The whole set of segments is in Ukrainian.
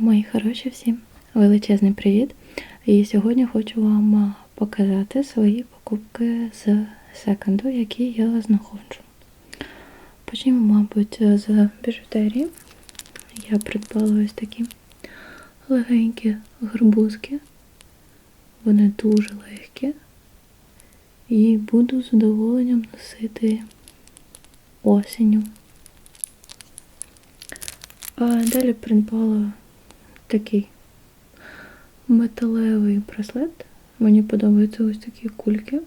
Мої хороші всім величезний привіт! І сьогодні хочу вам показати свої покупки з секонду, які я знаходжу. Почнімо, мабуть, з біжутерії. Я придбала ось такі легенькі гарбузки. Вони дуже легкі. І буду з задоволенням носити осінню. А далі придбала такий металевий браслет. Мені подобаються ось такі кульки.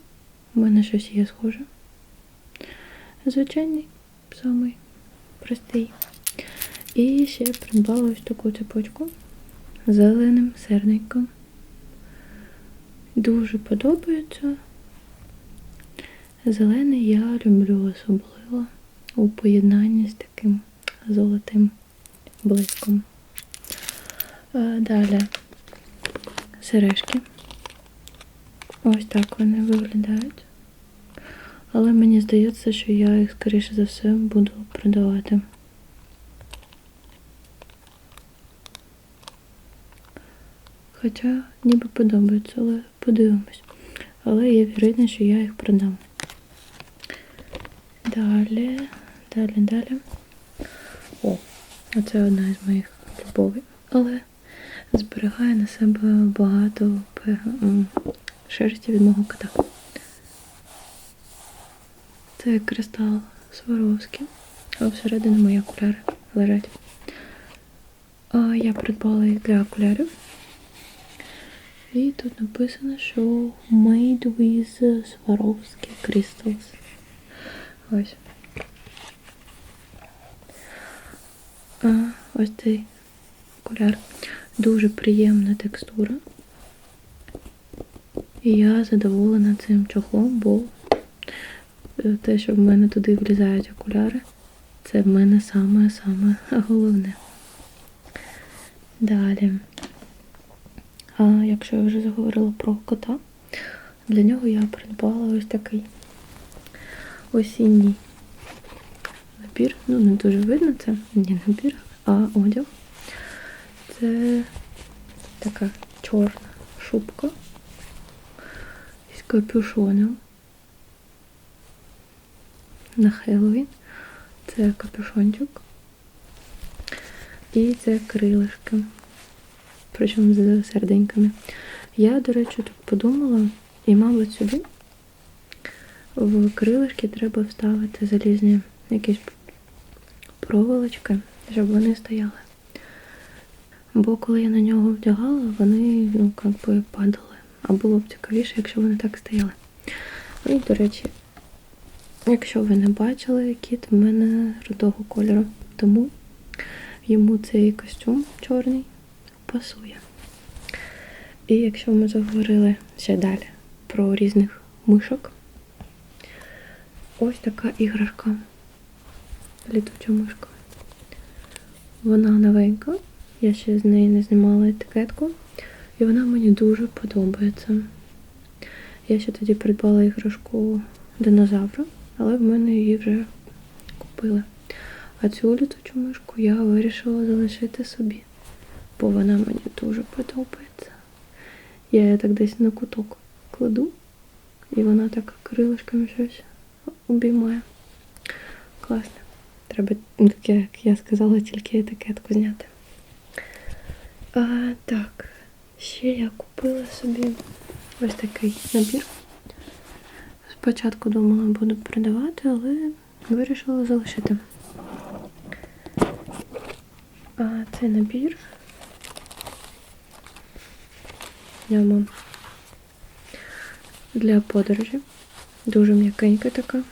У мене щось є схоже. Звичайний, самий простий. І ще придбала ось таку цепочку з зеленим серденьком. Дуже подобається. Зелений я люблю особливо у поєднанні з таким золотим блиском. Е, Далі сережки. Ось так вони виглядають. Але мені здається, що я їх, скоріше за все, буду продавати. Хоча ніби подобаються, але подивимось. Але є вірогідність, що я їх продам. Далі, далі, далі. О, оце одна із моїх любовей. Але зберігає на себе багато пе- м, шерсті від мого кота. Це кристал Сваровський, а всередині мої окуляри лежать. А я придбала їх для окулярів. І тут написано, що made with Swarovski crystals. Ось. А, ось цей окуляр. Дуже приємна текстура. І я задоволена цим чохлом, бо е, те, що в мене туди влізають окуляри, це в мене саме-саме головне. Далі. А якщо я вже заговорила про кота, для нього я придбала ось такий осінній набір. Ну, не дуже видно це, не набір, а одяг. Це така чорна шубка із капюшоном. На Хеллоуін. Це капюшончик. І це крилишки. Причому з серденьками. Я, до речі, тут подумала, і, мабуть, сюди в крилишки треба вставити залізні якісь проволочки, щоб вони стояли. Бо коли я на нього вдягала, вони ну, як би падали. А було б цікавіше, якщо вони так стояли. І, до речі, якщо ви не бачили, кіт в мене рудого кольору. Тому йому цей костюм чорний пасує. І якщо ми заговорили ще далі про різних мишок, ось така іграшка. Літуча мишка. Вона новенька. Я ще з неї не знімала етикетку. І вона мені дуже подобається. Я ще тоді придбала іграшку динозавра, але в мене її вже купили. А цю літучу мишку я вирішила залишити собі, бо вона мені дуже подобається. Я її так десь на куток кладу, і вона так крилишками щось обіймає. Класно. Треба, як я сказала, тільки етикетку зняти. А, так, ще я купила собі ось такий набір. Спочатку думала, буду продавати, але вирішила залишити. А цей набір. Ньому для подорожі. Дуже м'якенька така,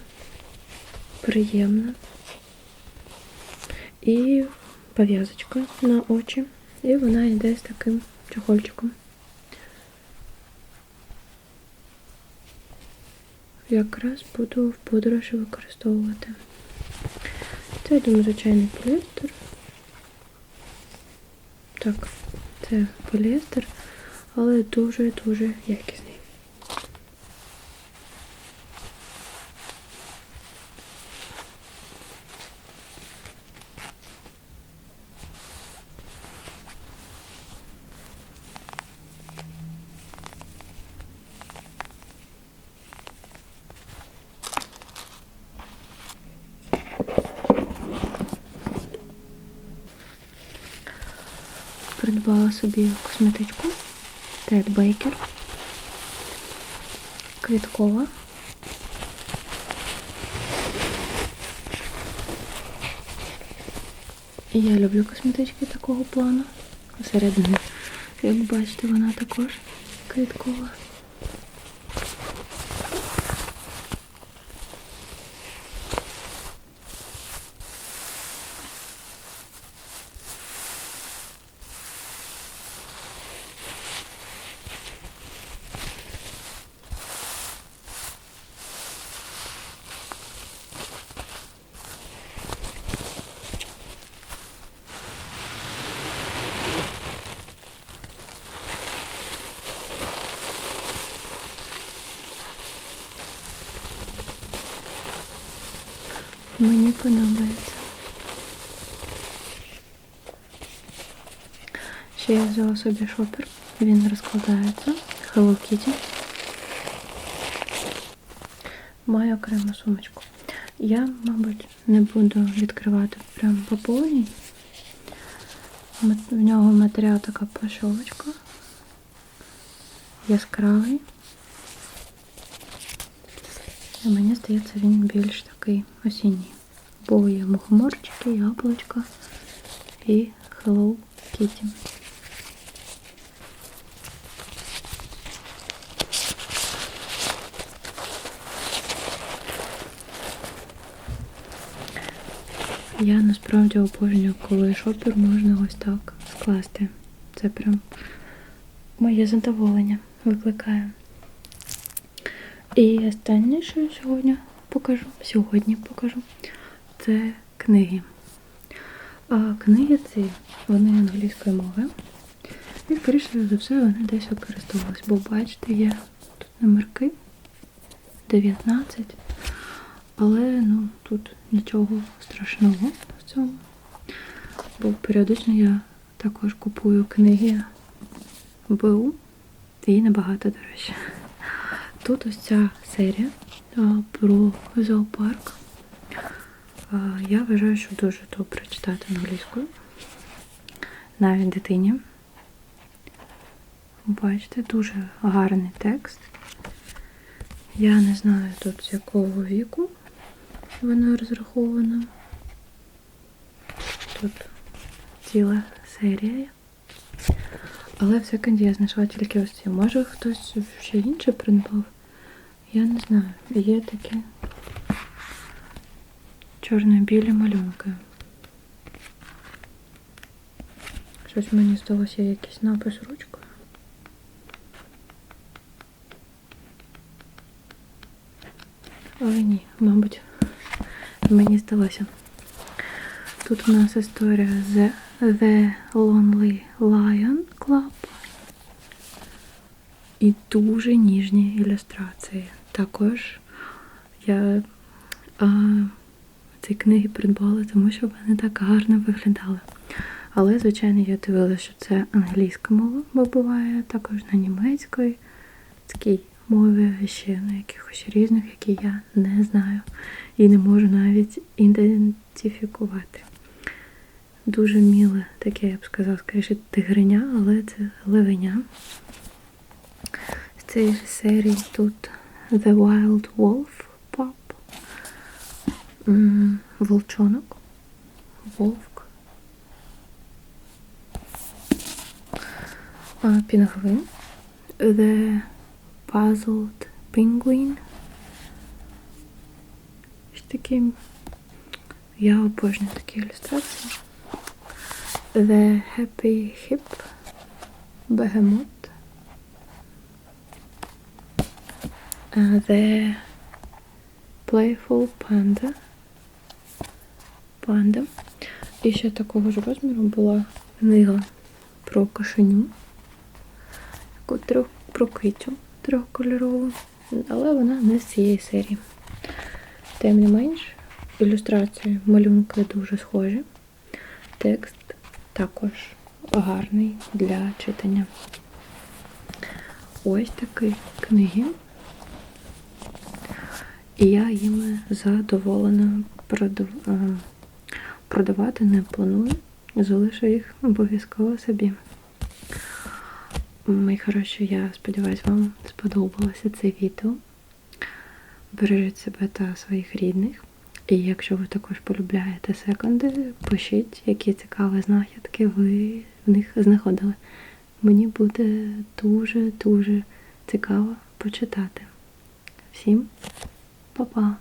приємна. І пов'язочка на очі. І вона йде з таким чохольчиком. Якраз буду в подорожі використовувати. Це, я думаю, звичайний поліестер. Так, це поліестер, але дуже-дуже якісний. Придбала собі косметичку Тед Бейкер. Квіткова. Я люблю косметички такого плану. Середини, як бачите, вона також квіткова. Мені подобається. Ще я взяла собі шопер. Він розкладається. Hello Kitty. Маю окрему сумочку. Я, мабуть, не буду відкривати прямо по повній. В нього матеріал така пошовочка. Яскравий. І мені здається, він більш такий осінній. Бо є мухоморчики, яблучка і Hello Kitty. Я насправді обожнюю, коли шопер можна ось так скласти. Це прям моє задоволення викликає. І останнє, що я сьогодні покажу, сьогодні покажу, це книги. А книги ці, вони англійської мови. І, скоріше за все, вони десь використовувалися. Бо бачите, є тут номерки 19. Але ну, тут нічого страшного в цьому. Бо періодично я також купую книги БУ, і набагато дорожче. Тут ось ця серія про зоопарк. Я вважаю, що дуже добре читати англійською. Навіть дитині. Бачите, дуже гарний текст. Я не знаю тут з якого віку вона розрахована. Тут ціла серія. Але в секонді я знайшла тільки ось ці. Може хтось ще інше придбав? Я не знаю. Є такі чорно-білі малюнки. Щось мені здалося якийсь напис ручкою. Але ні, мабуть, мені здалося. Тут у нас історія The, The Lonely Lion Club. І дуже ніжні ілюстрації. Також я а, ці книги придбала, тому що вони так гарно виглядали. Але, звичайно, я дивилася, що це англійська мова, бо буває також на німецької, такій мові, ще на якихось різних, які я не знаю і не можу навіть ідентифікувати. Дуже міле, таке, я б сказала, скоріше тигриня, але це левеня. З цієї ж серії тут The Wild Wolf Pup. Волчонок. Вовк. Пінгвин. The Puzzled Penguin. Ось такі. Я обожнюю такі ілюстрації. The Happy Hip. Behemoth. Uh, The Playful Panda. Панда. І ще такого ж розміру була книга про кошеню. Таку трьох про китю трьохкольорову. Але вона не з цієї серії. Тим не менш, ілюстрації, малюнки дуже схожі. Текст також гарний для читання. Ось такі книги. І я їми задоволена е, продавати не планую. Залишу їх обов'язково собі. Мої хороші, я сподіваюся, вам сподобалося це відео. Бережіть себе та своїх рідних. І якщо ви також полюбляєте секонди, пишіть, які цікаві знахідки ви в них знаходили. Мені буде дуже-дуже цікаво почитати. Всім па-па!